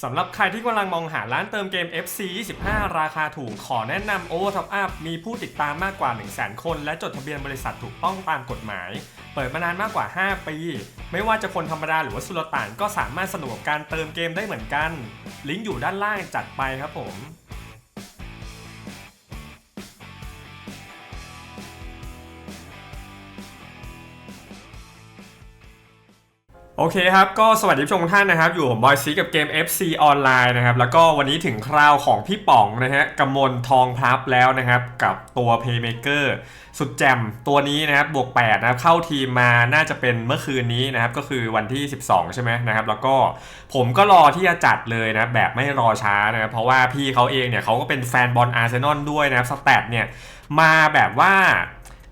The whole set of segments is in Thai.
สำหรับใครที่กำลังมองหาร้านเติมเกม FC 25 ราคาถูก ขอแนะนำ Over Top Up มีผู้ติดตามมากกว่า 100,000 คน และจดทะเบียนบริษัทถูกต้องตามกฎหมาย เปิดมานานมากกว่า 5 ปี ไม่ว่าจะคนธรรมดาหรือว่าสุลต่านก็สามารถสนุกกับการเติมเกมได้เหมือนกัน ลิงก์อยู่ด้านล่างจัดไปครับผม โอเคครับ ก็สวัสดีผู้ชมทุกท่านนะครับ อยู่ผมบอยซีกับเกม FC ออนไลน์นะครับ แล้วก็วันนี้ถึงคราวของพี่ป๋องนะฮะกำมลทองพลับแล้วนะครับ กับตัว Playmaker สุดแจ่มตัวนี้นะครับ บวก 8 นะครับ เข้าทีมมาน่าจะเป็นเมื่อคืนนี้นะครับ ก็คือวันที่ 12 ใช่ไหมนะครับ แล้วก็ผมก็รอที่จะจัดเลยนะ แบบไม่รอช้านะครับ เพราะว่าพี่เขาเองเนี่ยเขาก็เป็นแฟนบอลอาร์เซนอลด้วยนะครับ สแตทเนี่ยมาแบบว่า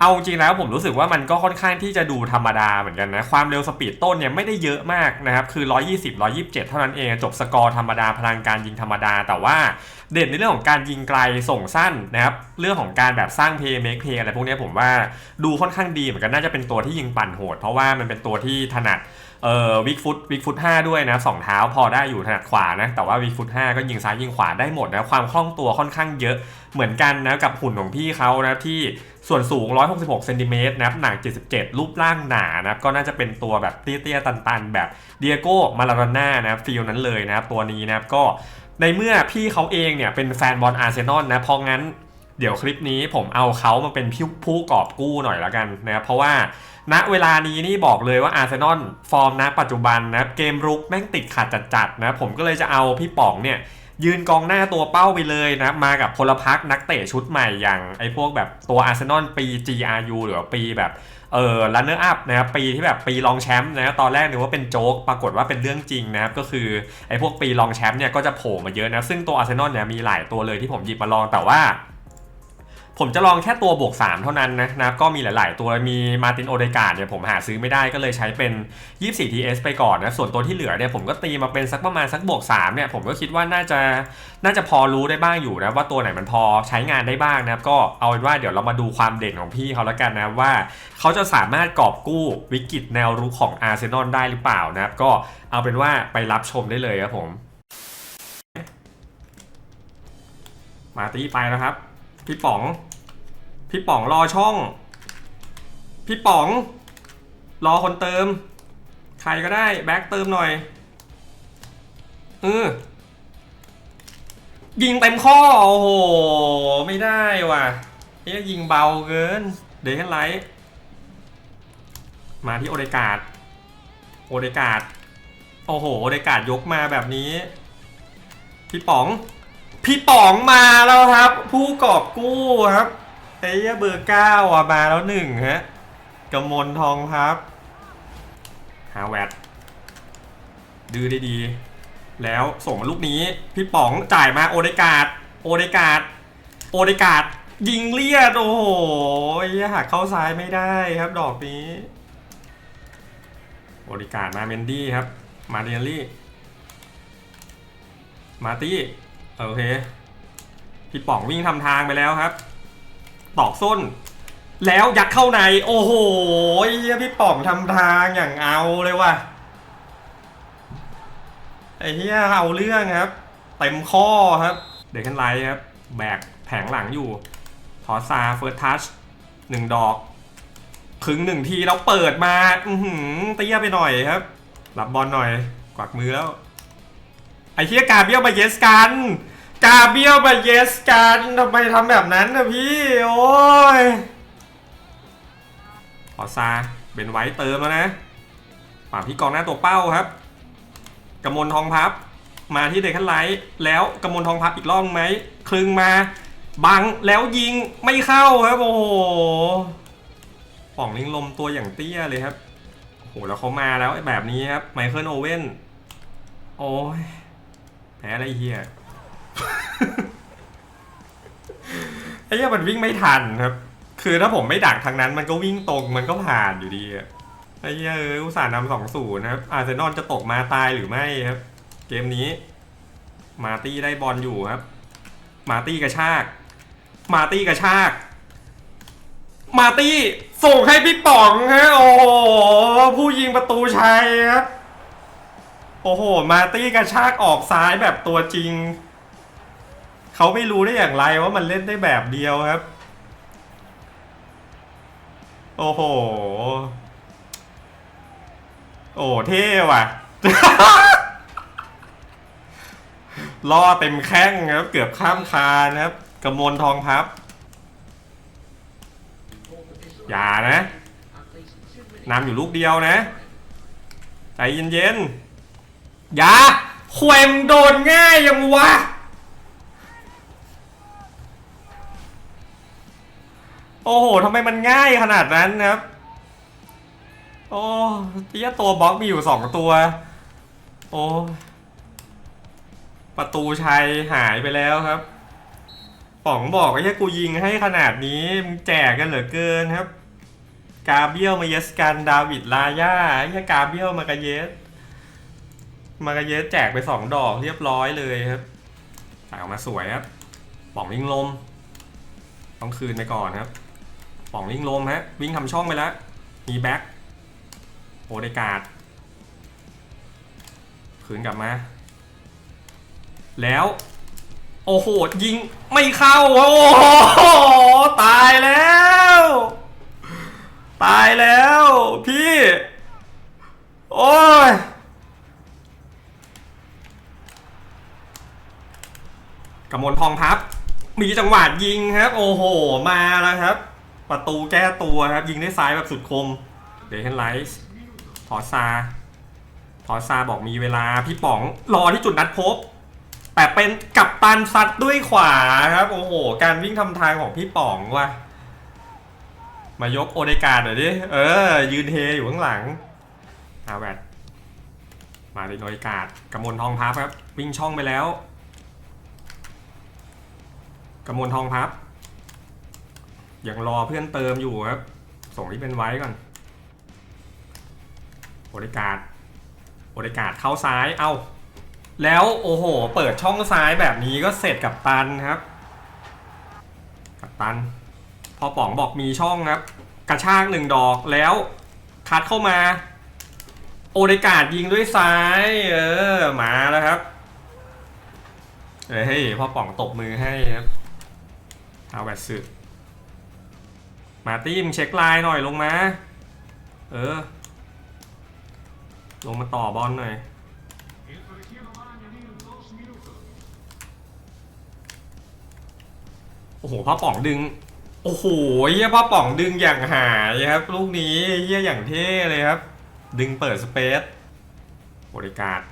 เอาจริงแล้วผมรู้สึกว่ามันก็ค่อนข้างที่จะดูธรรมดาเหมือนกันนะ ความเร็วสปีดต้นเนี่ยไม่ได้เยอะมากนะครับ คือ 120 127 เท่านั้นเอง จบสกอร์ธรรมดาพลังการยิงธรรมดา แต่ว่าเด่นในเรื่องของการยิงไกลส่งสั้นนะครับ เรื่องของการแบบสร้างเพย์เมคเพย์อะไรพวกนี้ผมว่าดูค่อนข้างดีเหมือนกันน่าจะเป็นตัวที่ยิงปั่นโหด เพราะว่ามันเป็นตัวที่ถนัดเอ่อวิกฟุตวิกฟุตห้าด้วยนะสองเท้าพอได้อยู่ถนัดขวานะแต่ว่าวิกฟุตห้าก็ยิงซ้ายยิงขวาได้หมดนะความคล่องตัวค่อนข้างเยอะเหมือนกันนะกับหุ่นของพี่เขานะที่ ส่วนสูง 166เซนติเมตรนะครับหนัก 77 รูปร่างหนานะครับก็น่าจะเป็นตัวแบบเตี้ยๆ ตันๆ แบบเดียโก้มาลาโดน่านะฟีลนั้นเลยนะครับตัวนี้นะครับก็ในเมื่อพี่เขาเองเนี่ยเป็นแฟนบอลอาร์เซนอลนะเพราะงั้น เดี๋ยวคลิปนี้ผมเอาเขามาเป็นผู้กอบกู้หน่อยแล้วกันนะครับเพราะว่าณเวลานี้นี่บอกเลยว่าอาร์เซนอลฟอร์มณปัจจุบันนะเกมรุกแม่งติดขัดจัดๆนะผมก็เลยจะเอาพี่ป๋องเนี่ยยืนกองหน้าตัวเป้าไปเลยนะมากับพลพักนักเตะชุดใหม่อย่างไอ้พวกแบบตัวอาร์เซนอลปี GRU หรือปีแบบเออ runner up นะครับปีที่แบบปีรองแชมป์นะตอนแรกนึกว่าเป็นโจ๊กปรากฏว่าเป็นเรื่องจริงนะครับก็คือไอ้พวกปีรองแชมป์เนี่ยก็จะโผล่มาเยอะนะซึ่งตัวอาร์เซนอลเนี่ยมีหลายตัวเลยที่ผมหยิบมาลองแต่ว่า ผมจะลองแค่ตัวบวก 3 เท่านั้นนะนะก็มีหลาย ๆ ตัวมีมาตินโอเดกาดเนี่ยผมหาซื้อไม่ได้ก็เลยใช้เป็น 24 TS ไปก่อนนะ ส่วนตัวที่เหลือเนี่ยผมก็ตีมาเป็นสักประมาณสักบวก 3 เนี่ย ผมก็คิดว่าน่าจะน่าจะพอรู้ได้บ้างอยู่นะ ว่าตัวไหนมันพอใช้งานได้บ้างนะครับ ก็เอาเป็นว่าเดี๋ยวเรามาดูความเด่นของพี่เขาแล้วกันนะว่า เขาจะสามารถกอบกู้วิกฤตแนวรุกของอาร์เซนอลได้หรือเปล่านะครับก็เอาเป็นว่าไปรับชมได้เลยครับผม มาตีไปแล้วครับพี่ป๋อง พี่ป๋องรอช่อง พี่ป๋อง รอคนเติม ใครก็ได้แบ็คเติมหน่อยเออยิงเต็มข้อ โอ้โห ไม่ได้ว่ะเอ๊ะยิงเบาเกิน เดนไลท์มาที่โอเดกาดโอเดกาดโอ้โห โอเดกาดยกมาแบบนี้ พี่ป๋อง พี่ป๋องมาแล้วครับ ผู้กอบกู้ครับ ไอ้เหี้ยเบอร์เก้าอะมาแล้วหนึ่งฮะกำมลทองครับฮาแวดดื้อได้ดี แล้วส่งมาลูกนี้ พี่ป๋องจ่ายมาโอเดกาดโอเดกาดโอเดกาดยิงเลียด โอ้โหเหี้ยหักเข้าซ้ายไม่ได้ครับดอกนี้ โอเดกาดมาเมนดี้ครับ มาเดียลี่ มาตี้ โอเค พี่ป๋องวิ่งทำทางไปแล้วครับ ตอกส้น แล้วยัดเข้าใน โอ้โหเหี้ยพี่ป๋องทำทางอย่างเอาเลยว่ะไอ้เหี้ยเอาเรื่องครับเต็มข้อครับ เด็กขันไลท์ครับแบกแผงหลังอยู่ทอซาเฟิร์สทัชหนึ่งดอกครึ่งหนึ่งทีแล้วเปิดมาอือหือเตี้ยไปหน่อยครับรับบอลหน่อย กวักมือแล้ว ไอ้เฮียกาเบียวมาเยสกัน กาเบียวมาเยสกันทำไมทำแบบนั้นนะพี่ โอ้ยขอซาเป็นไว้เติมแล้วนะป่าพี่กองหน้าตัวเป้าครับกำมลทองพับ มาที่เด็กขันไลท์แล้วกำมลทองพับอีกรอบไหมคลึงมา บังแล้วยิงไม่เข้าครับโอ้โหป่องลิงลมตัวอย่างเตี้ยเลยครับโอ้โหแล้วเขามาแล้วไอ้แบบนี้ครับไมเคิลโอเว่นโอ้ยแพ้อะไรเฮีย ไอ้เหี้ยมันวิ่งไม่ทันครับ คือถ้าผมไม่ดักทางนั้น มันก็วิ่งตรงมันก็ผ่านอยู่ดีอะไอ้เหี้ยเอออุตส่าห์นำสองศูนย์นะครับ อาร์เซนอลจะตกมาตายหรือไม่ครับ เกมนี้ มาตี้ได้บอลอยู่ครับ มาตี้กระชาก มาตี้กระชาก มาตี้ส่งให้พี่ป๋องฮะโอ้โหผู้ยิงประตูชัยครับ โอ้โห มาตี้กระชากออกซ้ายแบบตัวจริง เขาไม่รู้ได้อย่างไรว่ามันเล่นได้แบบเดียวครับ โอ้โห โอ้เท่ว่ะ ล่อเต็มแข้งครับ เกือบข้ามคานครับกระมวลทองพับ อย่านะนำอยู่ลูกเดียวนะ ใจเย็นๆ อย่าควมโดนง่ายยังวะ โอ้โหทำไมมันง่ายขนาดนั้นครับ โอ้เตี้ยตัวบล็อกมีอยู่สองตัว โอ้ประตูชัยหายไปแล้วครับป๋องบอกว่าแค่กูยิงให้ขนาดนี้มึงแจกกันเหลือเกินครับ กาเบียลมาเยสกันดาวิดลาย่าไอ้แค่กาเบียลมากาเยสมากาเยสแจกไปสองดอกเรียบร้อยเลยครับใส่ออกมาสวยครับป๋องวิ่งลม ต้องคืนไปก่อนครับ ป๋องวิ่งลมฮะ วิ่งทำช่องไปแล้ว มีแบ็คโอเดกาดคืนกลับมา แล้ว โอ้โห ยิงไม่เข้า โอ้โห ตายแล้ว ตายแล้ว พี่ โอ้ยกำมลทองพับ มีจังหวะยิงครับ โอ้โห มาแล้วครับ ประตูแก้ตัวครับ ยิงได้ซ้ายแบบสุดคม เดย์เฮนไลท์ทอซาทอซาบอกมีเวลาพี่ป๋องรอที่จุดนัดพบ แต่เป็นกับตันซัดด้วยขวาครับ โอ้โห การวิ่งทำทางของพี่ป๋องว่ะมายกโอเดการ์ดหน่อยดิเออ ยืนเทอยู่ข้างหลังอาแวดมาเลยโอเดกาดกำมลทองพับครับ วิ่งช่องไปแล้วกำมลทองพับ ยังรอเพื่อนเติมอยู่ครับ ส่งที่เป็นไว้ก่อนโอเดกาดโอเดกาดเข้าซ้าย เอ้า แล้วโอ้โห เปิดช่องซ้ายแบบนี้ก็เสร็จกับตันครับ กับตัน พอป๋องบอกมีช่องครับ กระชากหนึ่งดอกแล้วคัดเข้ามา โอเดกาดยิงด้วยซ้าย เออ มาแล้วครับเฮ้ยพ่อป๋องตบมือให้ครับเอาแวดสึ มาตี้มงเช็คไลน์หน่อยลงมา เออ ลงมาต่อบอลหน่อย โอ้โหพ่อป๋องดึง โอ้โหเฮียพ่อป๋องดึงอย่างหายครับ ลูกนี้เฮียอย่างเท่เลยครับ ดึงเปิดสเปซโอเดกาด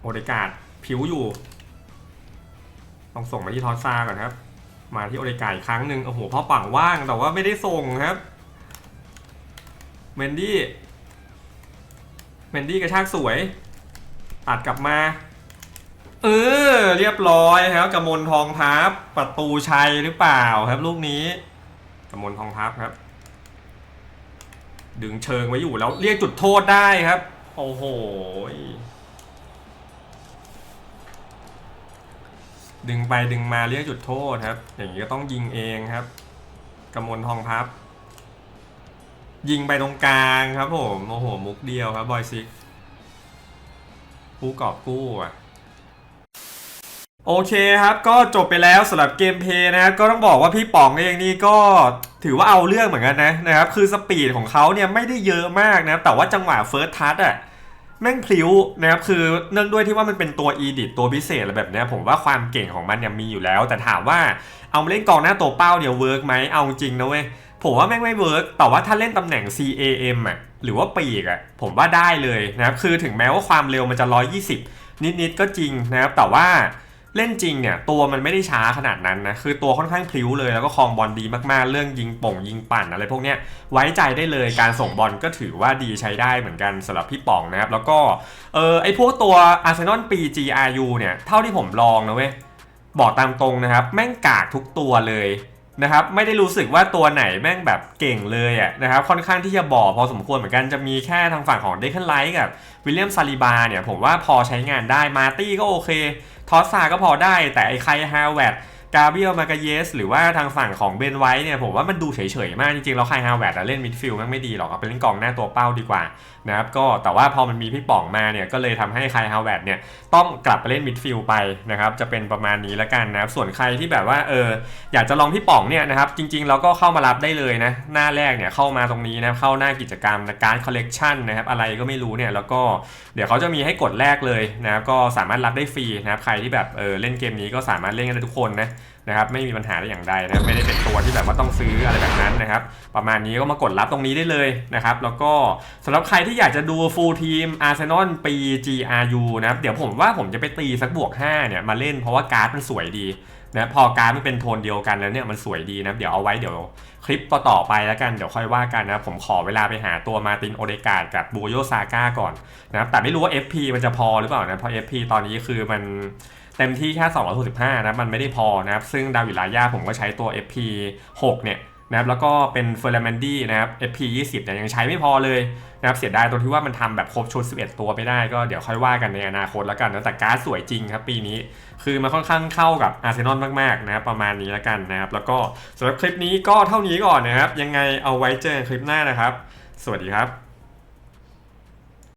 โอเดกาดผิวอยู่ ต้องส่งมาที่ทอสซาก่อนครับ มาที่โอเดกาอีกครั้งหนึ่งโอ้โหพ่อปังว่างแต่ว่าไม่ได้ส่งครับเมนดี้เมนดี้กระชากสวย ตัดกลับมา เออ เรียบร้อยครับกระมลทองพับประตูชัยหรือเปล่าครับ ลูกนี้กระมลทองพับครับ ดึงเชิงไว้อยู่แล้วเรียกจุดโทษได้ครับ โอ้โห ดึงไปดึงมาเรียกจุดโทษครับ อย่างนี้ก็ต้องยิงเองครับกำมลทองพับ ยิงไปตรงกลางครับผมโอ้โหมุกเดียวครับบอยซิกผู้กอบกู้อะโอเคครับก็จบไปแล้วสำหรับเกมเพย์นะครับก็ต้องบอกว่าพี่ป๋องเองนี่ก็ถือว่าเอาเรื่องเหมือนกันนะนะครับคือสปีดของเขาเนี่ยไม่ได้เยอะมากนะแต่ว่าจังหวะเฟิร์สทัชอะ แม่งพลิ้วนะครับคือเนื่องด้วยที่ว่ามันเป็นตัวอีดิตัวพิเศษอะไรแบบนี้ผมว่าความเก่งของมันเนี่ยมีอยู่แล้ว แต่ถามว่าเอามาเล่นกองหน้าตัวเป้าเดี๋ยเวิร์กไหมเอาจริงนะเว้ยผมว่าแม่งไม่เวิร์กแต่ว่าถ้าเล่นตำแหน่ง CAM อะหรือว่าปีกอะผมว่าได้เลยนะครับคือถึงแม้ว่าความเร็วมันจะ 120 นิดๆก็จริงนะครับแต่ว่า เล่นจริงเนี่ยตัวมันไม่ได้ช้าขนาดนั้นนะคือตัวค่อนข้างพลิ้วเลยแล้วก็คลองบอลดีมากๆ เรื่องยิงป่งยิงปั่นอะไรพวกเนี้ยไว้ใจได้เลยการส่งบอลก็ถือว่าดีใช้ได้เหมือนกันสำหรับพี่ป๋องนะครับ แล้วก็เออไอพวกตัว Arsenal ปี GRU เนี่ยเท่าที่ผมลองนะเว้ยบอกตามตรงนะครับ แม่งกากทุกตัวเลย นะครับไม่ได้รู้สึกว่าตัวไหนแม่งแบบเก่งเลยอะนะครับค่อนข้างที่จะบอกพอสมควรเหมือนกันจะมีแค่ทางฝั่งของเดคันไลท์กับวิลเลียมซาลิบาเนี่ยผมว่าพอใช้งานได้มาตี้ก็โอเคทอสซาก็พอได้แต่ไอ้ไคฮาวเวด กาเบียลมากาเยส หรือว่าทางฝั่งของเบนไว้เนี่ยผมว่ามันดูเฉยๆมากจริงๆ แล้วไคฮาวเวิร์ดเล่นมิดฟิลด์มันไม่ดีหรอกเอาไปเล่นกองหน้าตัวเป้าดีกว่านะครับก็แต่ว่าพอมันมีพี่ป๋องมาเนี่ยก็เลยทำให้ไคฮาวเวิร์ดเนี่ยต้องกลับไปเล่นมิดฟิลด์ไปนะครับจะเป็นประมาณนี้ล้วกันนะครับส่วนใครที่แบบว่าเอออยากจะลองพี่ป๋องเนี่ยนะครับจริงๆเราก็เข้ามารับได้เลยนะหน้าแรกเนี่ยเข้ามาตรงนี้นะเข้าหน้ากิจกรรมนะการคอลเลกชันนะครับอะไรก็ไม่รู้เนี่ยแล้วก็เดี๋ยวเขาจะมีให้กดแรกเลยนะครับก็สามารถรับได้ฟรีนะครับใครที่แบบเออเล่นเกมนี้ก็สามารถเล่นกันได้ทุกคนนะ นะครับไม่มีปัญหาได้อย่างใดนะไม่ได้เป็นตัวที่แบบว่าต้องซื้ออะไรแบบนั้นนะครับ ประมาณนี้ก็มากดรับตรงนี้ได้เลยนะครับแล้วก็สำหรับใครที่อยากจะดูฟูลทีมอาร์เซนอลปี GRU นะครับเดี๋ยวผมว่าผมจะไปตีสักบวก5เนี่ยมาเล่นเพราะว่าการ์ดมันสวยดีนะพอการ์ดมันเป็นโทนเดียวกันแล้วเนี่ยมันสวยดีนะเดี๋ยวเอาไว้เดี๋ยวคลิปต่อๆไปแล้วกันเดี๋ยวค่อยว่ากันนะผมขอเวลาไปหาตัวมาตินโอเดกาดกับบูโยซาก้าก่อนนะครับแต่ไม่รู้ว่า FP มันจะพอหรือเปล่านะเพราะ FP ตอนนี้คือมัน เต็มที่แค่265นะมันไม่ได้พอนะครับซึ่งดาวิลายาผมก็ใช้ตัว FP 6เนี่ยนะครับแล้วก็เป็นเฟอร์แมนดี้นะครับ FP 20เนี่ยยังใช้ไม่พอเลยนะครับเสียดายตรงที่ว่ามันทำแบบครบชุด 11 ตัวไม่ได้ก็เดี๋ยวค่อยว่ากันในอนาคตแล้วกันนะแต่การ์ดสวยจริงครับปีนี้ คือมันค่อนข้างเข้ากับอาร์เซนอลมากๆนะครับประมาณนี้แล้วกันนะครับแล้วก็สำหรับคลิปนี้ก็เท่านี้ก่อนนะครับยังไงเอาไว้เจอกันคลิปหน้านะครับ สวัสดีครับ